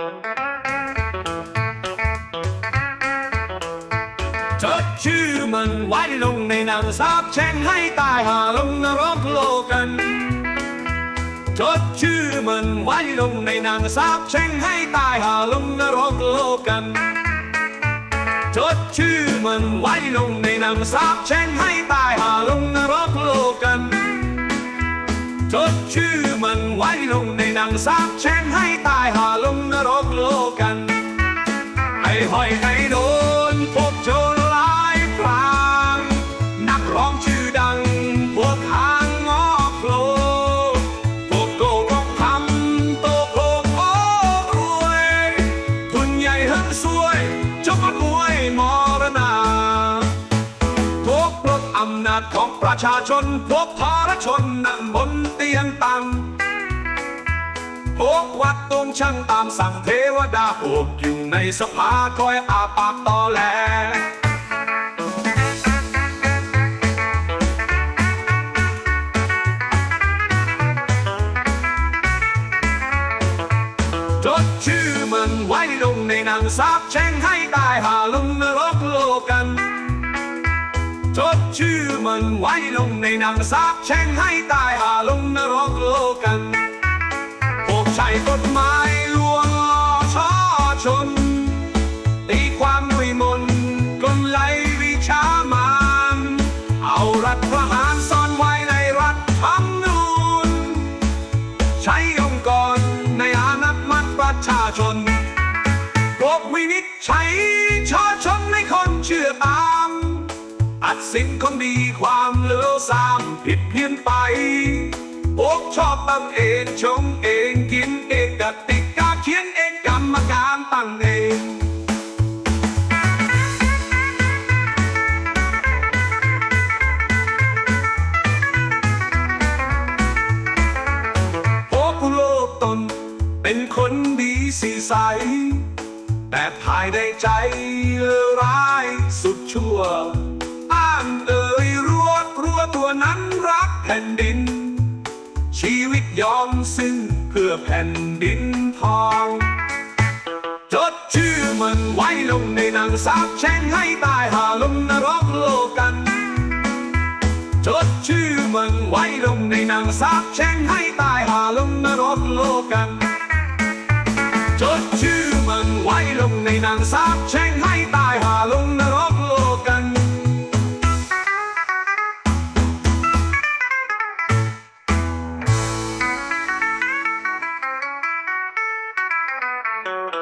จดชื่อมันไว้ลงในนังสาบแช่งให้ตายหาลงนรกโลกันจดชื่อมันไว้ลงในนังสาบแช่งให้ตายหาลงนรกโลกันจดชื่อมันไว้ลงในหนังสาบแช่งให้ตายหาลงนรกโลกันจดชื่อมันไว้ลงในนังสาบแช่งให้ตายหาลง รกโลกัน ไอ้ห้อยไอ้โดนพวกโจรหลายพรางนักร้องชื่อดัง พวกหางงอกโลพวกโกงทำโตโกงโอ้รวย ทุนใหญ่เฮิงสวยจบมวยมรณาพวกปลดอำนาจของประชาชน พวกทรชนนั่งบนเตียงตัง พวกวัดตรงช่างตามสั่งเทวดาพวกอยู่ในสภาคอยอาปากตอแหลจดชื่อมันไว้ลงในนังสาบแช่งให้ตายหาลงนรกโลกันจดชื่อมันไว้ลงในนังสาบแช่งให้ตายหาลงนรกโลกัน ช้กฎหมายลวงลอช่อชน ตีความด้วยมนกลไลวิชามานเอารัฐประหารซ่อนไว้ในรัฐธรรมนูญใช้องค์กรในอานัตมัดประชาชนพวกวินิจฉัยชอชนให้คนเชื่อตามตัดสินคนดีความเลวทรามผิดเพี้ยนไป พวกชอบตั้งเองชงเองกินเองกติกาเขียนเองกรรมการตั้งเองพวกโลกตนเป็นคนดีสีใส แต่ภายในใจร้ายสุดชั่ว อ้างเอ่ยรัวรัวตัวนั้นรักแผ่นดิน ชีวิตยอมสิ้นเพื่อแผ่นดินทองจดชื่อมันไว้ลงในหนังสาบแช่งให้ตายหาลงนรกโลกันจดชื่อมันไว้ลงในหนังสาบแช่งให้ตายหาลงนรกโลกันจดชื่อมันไว้ลงในหนังสาบแช่งให้ตายหาลง เ